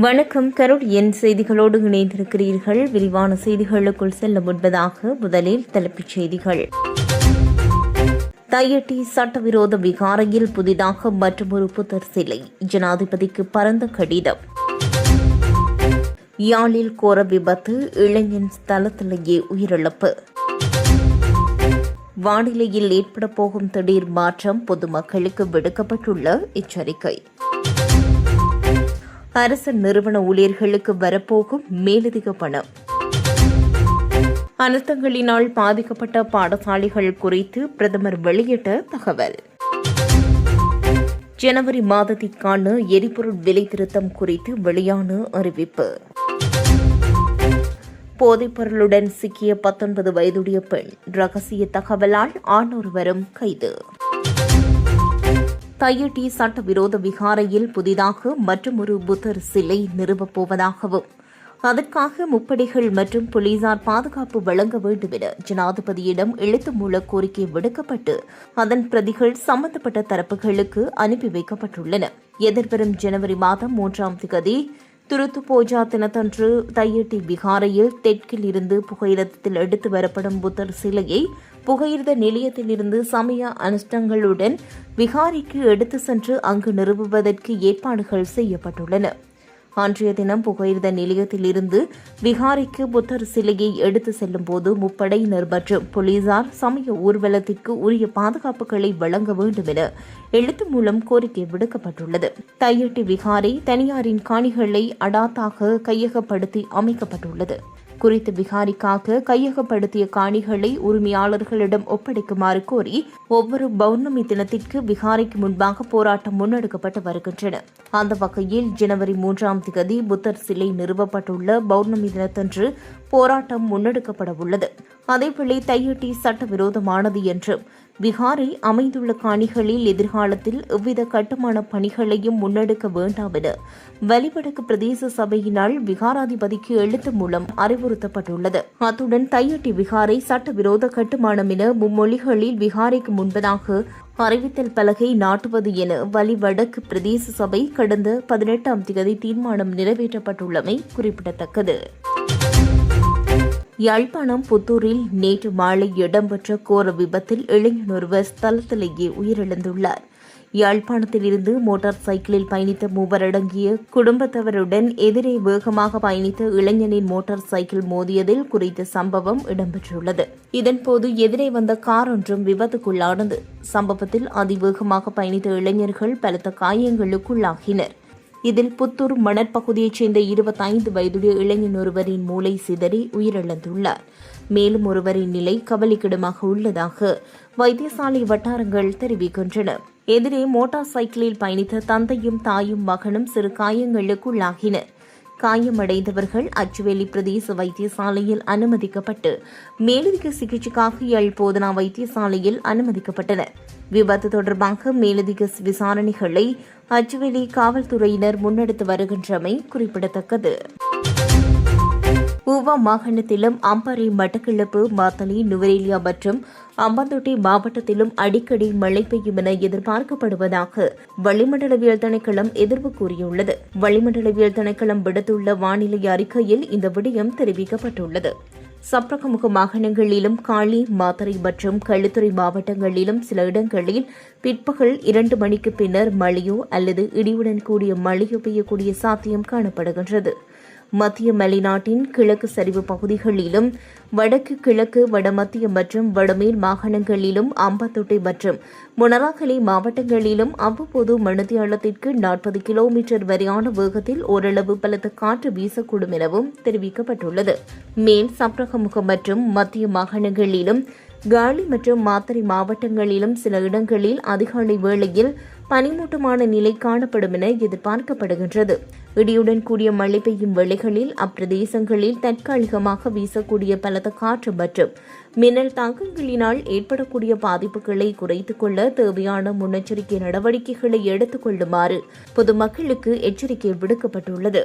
வணக்கம் கருள். என் செய்திகளோடு இணைந்திருக்கிறீர்கள். விரிவான செய்திகளுக்குள் செல்ல முன்பதாக முதலில் தலைப்புச் செய்திகள். தையட்டி சட்டவிரோத விகாரையில் புதிதாக மற்றொரு புத்தர் சிலை. ஜனாதிபதிக்கு பரந்த கடிதம். யாழில் கோர விபத்து இளைஞன் ஸ்தலத்திலேயே உயிரிழப்பு. வானிலையில் ஏற்பட போகும் திடீர் மாற்றம் பொதுமக்களுக்கு விடுக்கப்பட்டுள்ள எச்சரிக்கை. அரசு நிறுவன ஊழியர்களுக்கு வரப்போகும் மேலதிக பணம். அனர்த்தங்களினால் பாதிக்கப்பட்ட பாடசாலைகள் குறித்து பிரதமர் வெளியிட்ட தகவல். ஜனவரி மாதத்திற்கான எரிபொருள் விலை திருத்தம் குறித்து வெளியான அறிவிப்பு. போதைப்பொருளுடன் சிக்கிய பத்தொன்பது வயதுடைய பெண் ரகசிய தகவலால் ஆணொருவரும் கைது. தையட்டி சட்டவிரோத விகாரையில் புதிதாக மற்றொரு புத்தர் சிலை நிறுவப் போவதாகவும் அதற்காக முப்படைகள் மற்றும் போலீசார் பாதுகாப்பு வழங்க வேண்டும் என ஜனாதிபதியிடம் எழுத்து மூல கோரிக்கை விடுக்கப்பட்டு அதன் பிரதிகள் சம்பந்தப்பட்ட தரப்புகளுக்கு அனுப்பி வைக்கப்பட்டுள்ளன. எதிர்வரும் ஜனவரி மாதம் மூன்றாம் திகதி துருத்து பூஜா தினத்தன்று தையட்டி பிகாரையில் தெற்கில் இருந்து புகையிரதத்தில் எடுத்து வரப்படும் புத்தர் சிலையை புகையிரத நிலையத்திலிருந்து சமய அனுஷ்டங்களுடன் விகாரிக்கு எடுத்து சென்று அங்கு நிறுவுவதற்கு ஏற்பாடுகள் செய்யப்பட்டுள்ளன. அன்றைய தினம் புகையிரத நிலையத்திலிருந்து விகாரிக்கு புத்தர் சிலையை எடுத்து செல்லும் போது முப்படையினர் மற்றும் போலீசார் சமய ஊர்வலத்திற்கு உரிய பாதுகாப்புகளை வழங்க வேண்டும் என எழுத்து மூலம் கோரிக்கை விடுக்கப்பட்டுள்ளது. தையட்டி விகாரை தனியாரின் காணிகளை அடாத்தாக கையகப்படுத்தி அமைக்கப்பட்டுள்ளது. குறித்த விகாரிக்காக கையகப்படுத்திய காணிகளை உரிமையாளர்களிடம் ஒப்படைக்குமாறு கோரி ஒவ்வொரு பௌர்ணமி தினத்திற்கு விகாரிக்கு முன்பாக போராட்டம் முன்னெடுக்கப்பட்டு வருகின்றன. அந்த வகையில் ஜனவரி மூன்றாம் தேதி புத்தர் சிலை நிறுவப்பட்டுள்ள பௌர்ணமி தினத்தன்று போராட்டம் முன்னெடுக்கப்பட உள்ளது அதேவேளை தையட்டி சட்டவிரோதமானது என்றும் விகாரை அமைந்துள்ள காணிகளில் எதிர்காலத்தில் எவ்வித கட்டுமான பணிகளையும் முன்னெடுக்க வேண்டாம் என வலிவடக்கு பிரதேச சபையினால் விகாராதிபதிக்கு எழுத்து மூலம் அறிவுறுத்தப்பட்டுள்ளது. அத்துடன் தையட்டி விகாரை சட்டவிரோத கட்டுமானம் என மும்மொழிகளில் விகாரைக்கு முன்பதாக அறிவித்தல் பலகை நாட்டுவது என வலிவடக்கு பிரதேச சபை கடந்த பதினெட்டாம் தேதி தீர்மானம் நிறைவேற்றப்பட்டுள்ளமை குறிப்பிடத்தக்கது. யாழ்ப்பாணம் புத்தூரில் நேற்று மாலை இடம்பெற்ற கோர விபத்தில் இளைஞன் ஒருவர் ஸ்தலத்திலேயே உயிரிழந்துள்ளார். யாழ்ப்பாணத்திலிருந்து மோட்டார் சைக்கிளில் பயணித்த மூவர் அடங்கிய குடும்பத்தவருடன் எதிரே வேகமாக பயணித்த இளைஞனின் மோட்டார் சைக்கிள் மோதியதில் குறித்த சம்பவம் இடம்பெற்றுள்ளது. இதன்போது எதிரே வந்த கார் ஒன்றும் விபத்துக்குள்ளானது. சம்பவத்தில் அதிவேகமாக பயணித்த இளைஞர்கள் பலத்த காயங்களுக்குள்ளாகினர். இதில் புத்தூர் மணற்பகுதியைச் சேர்ந்த இருபத்தைந்து வயதுடைய இளைஞன் ஒருவரின் மூளை சிதறி உயிரிழந்துள்ளார். மேலும் ஒருவரின் நிலை கவலைக்கிடமாக உள்ளதாக வைத்தியசாலை வட்டாரங்கள் தெரிவிக்கின்றன. எதிரே மோட்டார் சைக்கிளில் பயணித்த தந்தையும் தாயும் மகனும் சிறு காயங்களுக்குள்ளாகினர். காயமடைந்தவர்கள் அச்சுவேலி பிரதேச வைத்தியசாலையில் அனுமதிக்கப்பட்டு மேலதிக சிகிச்சைக்காக யாழ் போதனா வைத்தியசாலையில் அனுமதிக்கப்பட்டனர். விபத்து தொடர்பாக மேலதிக விசாரணைகளை அச்சுவேலி காவல்துறையினர் முன்னெடுத்து வருகின்றமை குறிப்பிடத்தக்கது. பூவா மாகாணத்திலும் அம்பாறை மட்டக்கிழப்பு மாத்தளி நுவரேலியா மற்றும் அம்பாந்தோட்டை மாவட்டத்திலும் அடிக்கடி மழை பெய்யும் என எதிர்பார்க்கப்படுவதாக வளிமண்டலவியல் திணைக்களம் எதிர்ப்பு கூறியுள்ளது. வளிமண்டலவியல் திணைக்களம் விடுத்துள்ள வானிலை அறிக்கையில் இந்த விடயம் தெரிவிக்கப்பட்டுள்ளது. சப்ரகமுக மாகாணங்களிலும் காளி மாத்தறை மற்றும் களுத்துறை மாவட்டங்களிலும் சில இடங்களில் பிற்பகல் இரண்டு மணிக்கு பின்னர் மழையோ அல்லது இடியுடன் கூடிய மழையோ பெய்யக்கூடிய சாத்தியம் காணப்படுகின்றது. மத்திய மலைநாட்டின் கிழக்கு சரிவு பகுதிகளிலும் வடக்கு கிழக்கு வடமத்திய மற்றும் வடமேல் மாகாணங்களிலும் அம்பத்தொட்டை மற்றும் முனராகலை மாவட்டங்களிலும் அவ்வப்போது மணித்தியாலத்திற்கு நாற்பது கிலோமீட்டர் வரையான வேகத்தில் ஓரளவு பலத்த காற்று வீசக்கூடும் எனவும் தெரிவிக்கப்பட்டுள்ளது. மேல் சப்ரகமுகம் மற்றும் மத்திய மாகாணங்களிலும் காலி மற்றும் மாத்தறை மாவட்டங்களிலும் சில இடங்களில் அதிகாலை வேளையில் பனிமூட்டமான நிலை காணப்படும் என எதிர்பார்க்கப்படுகின்றது. இடியுடன் கூடிய மழை பெய்யும் வேளைகளில் அப்பிரதேசங்களில் தற்காலிகமாக வீசக்கூடிய பலத்த காற்று மற்றும் மின்னல் தாக்கங்களினால் ஏற்படக்கூடிய பாதிப்புகளை குறைத்துக் கொள்ள தேவையான முன்னெச்சரிக்கை நடவடிக்கைகளை எடுத்துக் கொள்ளுமாறு பொதுமக்களுக்கு எச்சரிக்கை விடுக்கப்பட்டுள்ளது.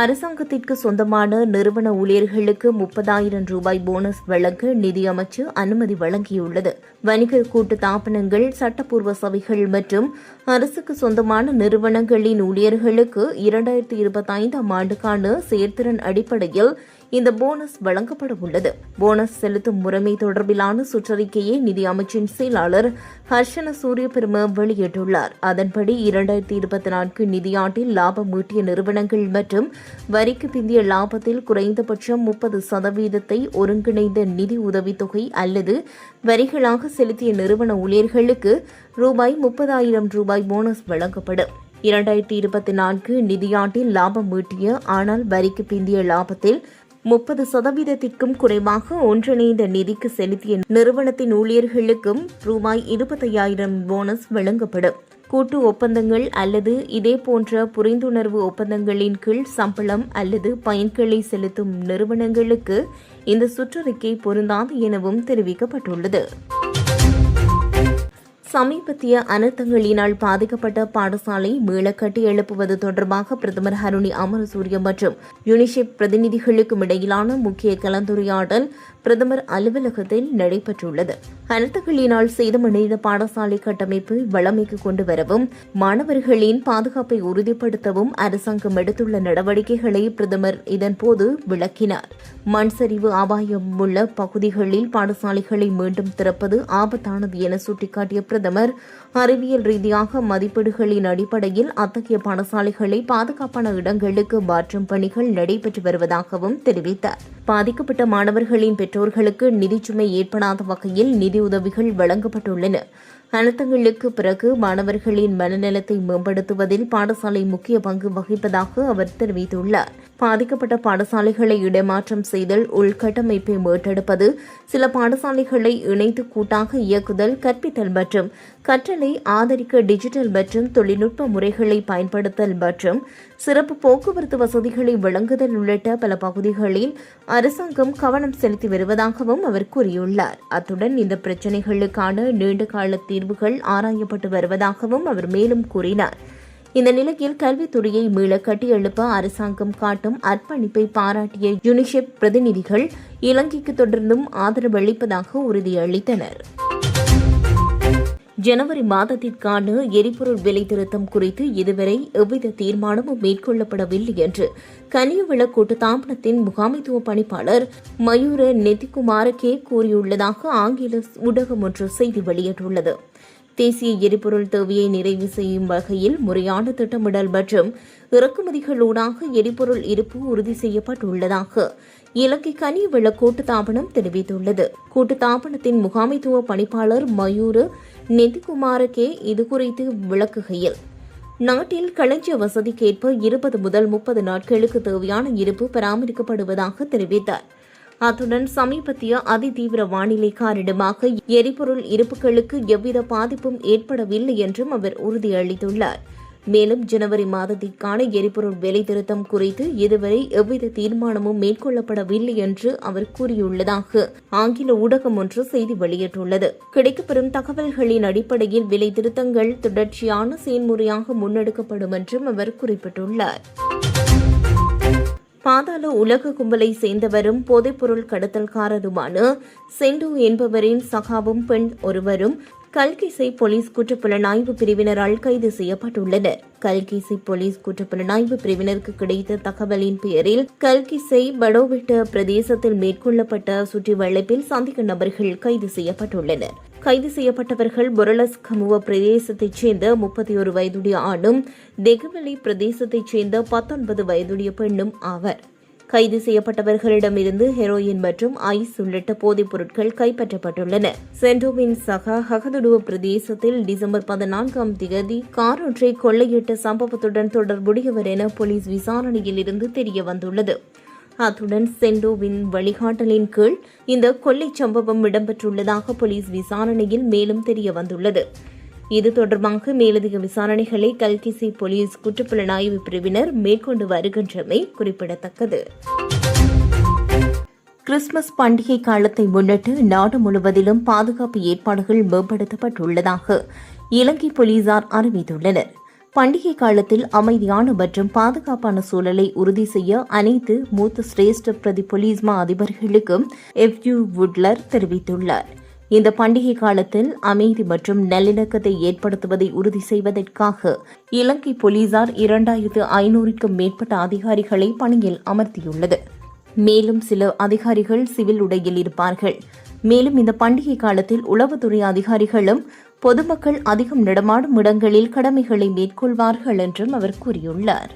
அரசாங்கத்திற்கு சொந்தமான நிறுவன ஊழியர்களுக்கு முப்பதாயிரம் ரூபாய் போனஸ் வழங்க நிதியமைச்சு அனுமதி வழங்கியுள்ளது. வணிக கூட்டு தாபனங்கள் சட்டப்பூர்வ சபைகள் மற்றும் அரசுக்கு சொந்தமான நிறுவனங்களின் ஊழியர்களுக்கு இரண்டாயிரத்தி இருபத்தைந்தாம் ஆண்டுக்கான செயற்திறன் அடிப்படையில் இந்த போனஸ் வழங்கப்பட உள்ளது. போனஸ் செலுத்தும் முறைமை தொடர்பிலான சுற்றறிக்கையை நிதி அமைச்சின் செயலாளர் ஹர்ஷன சூரியபெரும வெளியிட்டுள்ளார். அதன்படி இரண்டாயிரத்தி இருபத்தி நான்கு நிதியாண்டில் லாபம் ஈட்டிய நிறுவனங்கள் மற்றும் வரிக்கு பிந்திய லாபத்தில் குறைந்தபட்சம் முப்பது சதவீதத்தை ஒருங்கிணைந்த நிதி உதவித்தொகை அல்லது வரிகளாக செலுத்திய நிறுவன ஊழியர்களுக்கு ரூபாய் முப்பதாயிரம் ரூபாய் போனஸ் வழங்கப்படும். இரண்டாயிரத்தி இருபத்தி நான்கு நிதியாண்டில் லாபம் ஈட்டிய ஆனால் வரிக்கு பிந்திய லாபத்தில் முப்பது சதவீதத்திற்கும் குறைவாக ஒன்றிணைந்த நிதிக்கு செலுத்திய நிறுவனத்தின் ஊழியர்களுக்கும் ரூபாய் இருபத்தையாயிரம் போனஸ் வழங்கப்படும். கூட்டு ஒப்பந்தங்கள் அல்லது இதேபோன்ற புரிந்துணர்வு ஒப்பந்தங்களின் கீழ் சம்பளம் அல்லது பயன்களை செலுத்தும் நிறுவனங்களுக்கு இந்த சுற்றறிக்கை பொருந்தாது எனவும் தெரிவிக்கப்பட்டுள்ளது. சமீபத்திய அனர்த்தங்களினால் பாதிக்கப்பட்ட பாடசாலை மீளக்கட்டி எழுப்புவது தொடர்பாக பிரதமர் ஹருணி அமரசூரிய மற்றும் யுனிசெஃப் பிரதிநிதிகளுக்கும் இடையிலான முக்கிய கலந்துரையாடல் பிரதமர் அலுவலகத்தில் நடைபெற்றுள்ளது. அனர்த்தங்களினால் சேதமடைந்த பாடசாலை கட்டமைப்பு வளமைக்கு கொண்டு வரவும் மாணவர்களின் பாதுகாப்பை உறுதிப்படுத்தவும் அரசாங்கம் எடுத்துள்ள நடவடிக்கைகளை பிரதமர் இதன்போது விளக்கினார். மண் சரிவு அபாயம் உள்ள பகுதிகளில் பாடசாலைகளை மீண்டும் திறப்பது ஆபத்தானது என சுட்டிக்காட்டிய பிரதமர் அறிவியல் ரீதியாக மதிப்பீடுகளின் அடிப்படையில் அத்தகைய பாடசாலைகளை பாதுகாப்பான இடங்களுக்கு மாற்றும் பணிகள் நடைபெற்று வருவதாகவும் தெரிவித்தார். பாதிக்கப்பட்ட மாணவர்களின் பெற்றோர்களுக்கு நிதிச்சுமை ஏற்படாத வகையில் நிதியுதவிகள் வழங்கப்பட்டுள்ளன. அழுத்தங்களுக்கு பிறகு மாணவர்களின் மனநலத்தை மேம்படுத்துவதில் பாடசாலை முக்கிய பங்கு வகிப்பதாக அவர் தெரிவித்துள்ளார். பாதிக்கப்பட்ட பாடசாலைகளை இடமாற்றம் செய்தல் உள்கட்டமைப்பை மீட்டெடுப்பது சில பாடசாலைகளை இணைத்து கூட்டாக இயக்குதல் கற்பித்தல் மற்றும் கற்றலை ஆதரிக்க டிஜிட்டல் மற்றும் தொழில்நுட்ப முறைகளை பயன்படுத்தல் மற்றும் சிறப்பு போக்குவரத்து வசதிகளை வழங்குதல் உள்ளிட்ட பல பகுதிகளில் அரசாங்கம் கவனம் செலுத்தி வருவதாகவும் அவர் கூறியுள்ளார். அத்துடன் இந்த பிரச்சினைகளுக்கான நீண்டகால தீர்வுகள் ஆராயப்பட்டு வருவதாகவும் அவர் மேலும் கூறினார். இந்த நிலையில் கல்வித்துறையை மீள கட்டியெழுப்ப அரசாங்கம் காட்டும் அர்ப்பணிப்பை பாராட்டிய யுனிசெப் பிரதிநிதிகள் இலங்கைக்கு தொடர்ந்தும் ஆதரவு அளிப்பதாக உறுதியளித்தனர். ஜனவரி மாதத்திற்கான எரிபொருள் விலை திருத்தம் குறித்து இதுவரை எவ்வித தீர்மானமும் மேற்கொள்ளப்படவில்லை என்று கனியவிள கூட்டுத்தாபனத்தின் முகாமைத்துவ பணிப்பாளர் மயூர நெத்திகுமாரகே கூறியுள்ளதாக ஆங்கில ஊடகம் ஒன்று செய்தி வெளியிட்டுள்ளது. தேசிய எரிபொருள் தேவையை நிறைவு செய்யும் வகையில் முறையான திட்டமிடல் மற்றும் இறக்குமதிகளூடாக எரிபொருள் இருப்பு உறுதி செய்யப்பட்டுள்ளதாக இலங்கை கூட்டு கூட்டுத்தாபனம் தெரிவித்துள்ளது. கூட்டுத்தாபனத்தின் முகாமைத்துவ பணிப்பாளர் மயூர் நிதிகுமாரகே இதுகுறித்து விளக்குகையில் நாட்டில் களஞ்சிய வசதிக்கேற்ப இருபது முதல் முப்பது நாட்களுக்கு தேவையான இருப்பு பராமரிக்கப்படுவதாக தெரிவித்தார். அத்துடன் சமீபத்திய அதிதீவிர வானிலை காரணமாக எரிபொருள் இருப்புகளுக்கு எவ்வித பாதிப்பும் ஏற்படவில்லை என்றும் அவர் உறுதியளித்துள்ளார். மேலும் ஜனவரி மாதத்திற்கான எரிபொருள் விலை திருத்தம் குறித்து இதுவரை எவ்வித தீர்மானமும் மேற்கொள்ளப்படவில்லை என்று அவர் கூறியுள்ளதாக ஆங்கில ஊடகம் ஒன்று செய்தி வெளியிட்டுள்ளது. கிடைக்கப்பெறும் தகவல்களின் அடிப்படையில் விலை திருத்தங்கள் தொடர்ச்சியான செயல்முறையாக முன்னெடுக்கப்படும் என்றும் அவர் குறிப்பிட்டுள்ளார். பாதாள உலக கும்பலை சேர்ந்தவரும் போதைப்பொருள் கடத்தல்காரருமான செண்டு என்பவரின் சகாவும் பெண் ஒருவரும் கல்கிசை போலீஸ் குற்றப்புலனாய்வு பிரிவினரால் கைது செய்யப்பட்டுள்ளனர் கல்கிசை போலீஸ் குற்றப்புலனாய்வு பிரிவினருக்கு கிடைத்த தகவலின் பெயரில் கல்கிசை படோவிட்ட பிரதேசத்தில் மேற்கொள்ளப்பட்ட சுற்றி வளைப்பில் சந்தேக நபர்கள் கைது செய்யப்பட்டுள்ளனர். கைது செய்யப்பட்டவர்கள் பொரலஸ் கமுவ பிரதேசத்தைச் சேர்ந்த முப்பத்தி ஒரு வயதுடைய ஆணும் தெகுவலி பிரதேசத்தைச் சேர்ந்த பத்தொன்பது வயதுடைய பெண்ணும் ஆவர். கைது செய்யப்பட்டவர்களிடமிருந்து ஹெரோயின் மற்றும் ஐஸ் உள்ளிட்ட போதைப் பொருட்கள் கைப்பற்றப்பட்டுள்ளன. சென்டோவின் சகா ஹகதுடுவ பிரதேசத்தில் டிசம்பர் பதினான்காம் தேதி கார் ஒன்றை கொள்ளையிட்ட சம்பவத்துடன் தொடர்புடையவர் என போலீஸ் விசாரணையில் இருந்து தெரிய வந்துள்ளது. அத்துடன் சென்டோவின் வழிகாட்டலின் கீழ் இந்த கொள்ளைச் சம்பவம் இடம்பெற்றுள்ளதாக போலீஸ் விசாரணையில் மேலும் தெரிய வந்துள்ளது. இது தொடர்பாக மேலதிக விசாரணைகளை கல்கிசி போலீஸ் குற்றப்புலனாய்வு பிரிவினர் மேற்கொண்டு வருகின்றமை குறிப்பிடத்தக்கது. கிறிஸ்துமஸ் பண்டிகை காலத்தை முன்னிட்டு நாடு முழுவதிலும் பாதுகாப்பு ஏற்பாடுகள் மேம்படுத்தப்பட்டுள்ளதாக இலங்கை போலீசார் அறிவித்துள்ளனர். பண்டிகை காலத்தில் அமைதியான மற்றும் பாதுகாப்பான சூழலை உறுதி செய்ய அனைத்து மூத்த சிரேஷ்ட பிரதி போலீஸ் மா அதிபர்களுக்கும் எஃப் யூ வுட்லர் தெரிவித்துள்ளார். இந்த பண்டிகை காலத்தில் அமைதி மற்றும் நல்லிணக்கத்தை ஏற்படுத்துவதை உறுதி செய்வதற்காக இலங்கை போலீசார் இரண்டாயிரத்து ஐநூறுக்கும் மேற்பட்ட அதிகாரிகளை பணியில் அமர்த்தியுள்ளது. மேலும் சில அதிகாரிகள் சிவில் உடையில் இருப்பார்கள். மேலும் இந்த பண்டிகை காலத்தில் உளவுத்துறை அதிகாரிகளும் பொதுமக்கள் அதிகம் நடமாடும் இடங்களில் கடமைகளை மேற்கொள்வார்கள் என்றும் அவர் கூறியுள்ளார்.